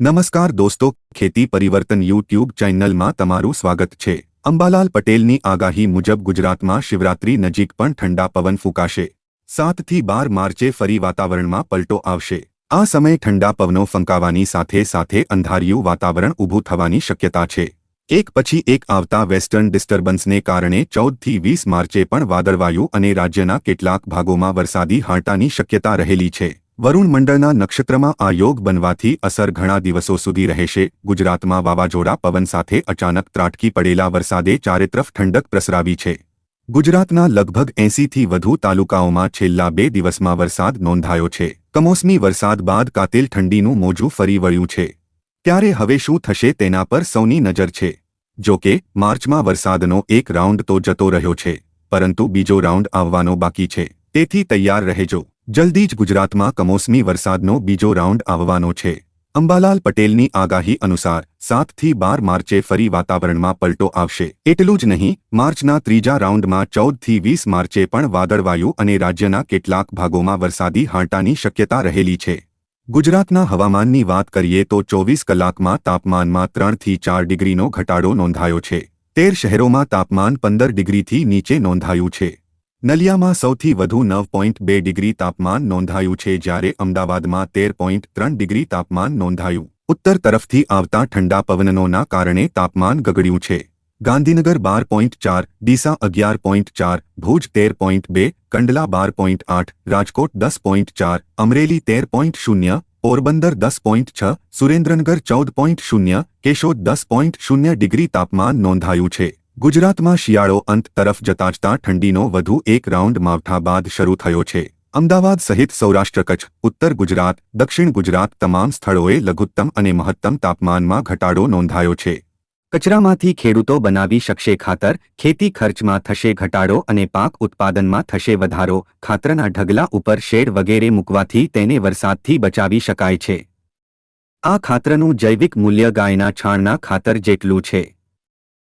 નમસ્કાર દોસ્તો, ખેતી પરિવર્તન યુટ્યુબ ચેનલમાં તમારું સ્વાગત છે. અંબાલાલ પટેલની આગાહી મુજબ ગુજરાતમાં શિવરાત્રી નજીક પણ ઠંડા પવન ફૂંકાશે. સાતથી બાર માર્ચે ફરી વાતાવરણમાં પલટો આવશે. આ સમયે ઠંડા પવનો ફંકાવાની સાથે સાથે અંધારિયું વાતાવરણ ઊભું થવાની શક્યતા છે. એક પછી એક આવતા વેસ્ટર્ન ડિસ્ટર્બન્સને કારણે ચૌદથી વીસ માર્ચે પણ વાદળવાયુ અને રાજ્યના કેટલાક ભાગોમાં વરસાદી હાંટાની શક્યતા રહેલી છે. વરુણ મંડળના નક્ષત્રમાં આ યોગ બનવાથી અસર ઘણા દિવસો સુધી રહેશે. ગુજરાતમાં વાવાઝોડા, પવન સાથે અચાનક ત્રાટકી પડેલા વરસાદે ચારેતરફ ઠંડક પ્રસરાવી છે. ગુજરાતના લગભગ એંસીથી વધુ તાલુકાઓમાં છેલ્લા બે દિવસમાં વરસાદ નોંધાયો છે. કમોસમી વરસાદ બાદ કાતિલ ઠંડીનું મોજું ફરી વળ્યું છે. ત્યારે હવે શું થશે તેના પર સૌની નજર છે. જો કે, માર્ચમાં વરસાદનો એક રાઉન્ડ તો જતો રહ્યો છે, પરંતુ બીજો રાઉન્ડ આવવાનો બાકી છે. તેથી તૈયાર રહેજો. જલ્દી જ ગુજરાતમાં કમોસમી વરસાદનો બીજો રાઉન્ડ આવવાનો છે. અંબાલાલ પટેલની આગાહી અનુસાર સાતથી બાર માર્ચે ફરી વાતાવરણમાં પલટો આવશે. એટલું જ નહીં, માર્ચના ત્રીજા રાઉન્ડમાં ચૌદથી વીસ માર્ચે પણ વાદળવાયુ અને રાજ્યના કેટલાક ભાગોમાં વરસાદી હાંટાની શક્યતા રહેલી છે. ગુજરાતના હવામાનની વાત કરીએ તો ચોવીસ કલાકમાં તાપમાનમાં ત્રણથી ચાર ડિગ્રીનો ઘટાડો નોંધાયો છે. તેર શહેરોમાં તાપમાન પંદર ડિગ્રીથી નીચે નોંધાયું છે. નલિયામાં સૌથી વધુ નવ પોઈન્ટ બે ડિગ્રી તાપમાન નોંધાયું છે જ્યારે અમદાવાદમાં તેર પોઈન્ટ ત્રણ ડિગ્રી તાપમાન નોંધાયું. ઉત્તર તરફથી આવતા ઠંડા પવનનોના કારણે તાપમાન ગગડ્યું છે. ગાંધીનગર બાર પોઈન્ટ ચાર, ડીસા અગિયાર પોઈન્ટ ચાર, ભુજ તેર પોઈન્ટ બે, કંડલા બાર પોઈન્ટ આઠ, રાજકોટ દસ પોઈન્ટ ચાર, અમરેલી તેર પોઈન્ટ શૂન્ય, પોરબંદર દસ પોઈન્ટ છ, સુરેન્દ્રનગર ચૌદ પોઈન્ટ શૂન્ય, કેશોદ દસ પોઈન્ટ શૂન્ય ડિગ્રી તાપમાન નોંધાયું છે. ગુજરાતમાં શિયાળો અંત તરફ જતાં જતાં ઠંડીનો વધુ એક રાઉન્ડ માવઠા બાદ શરૂ થયો છે. અમદાવાદ સહિત સૌરાષ્ટ્ર કચ્છ, ઉત્તર ગુજરાત, દક્ષિણ ગુજરાત તમામ સ્થળોએ લઘુત્તમ અને મહત્તમ તાપમાનમાં ઘટાડો નોંધાયો છે. કચરામાંથી ખેડૂતો બનાવી શકશે ખાતર, ખેતી ખર્ચમાં થશે ઘટાડો અને પાક ઉત્પાદનમાં થશે વધારો, ખાતરના ઢગલા ઉપર શેડ વગેરે મૂકવાથી તેને વરસાદથી બચાવી શકાય છે. આ ખાતરનું જૈવિક મૂલ્ય ગાયના છાણના ખાતર જેટલું છે.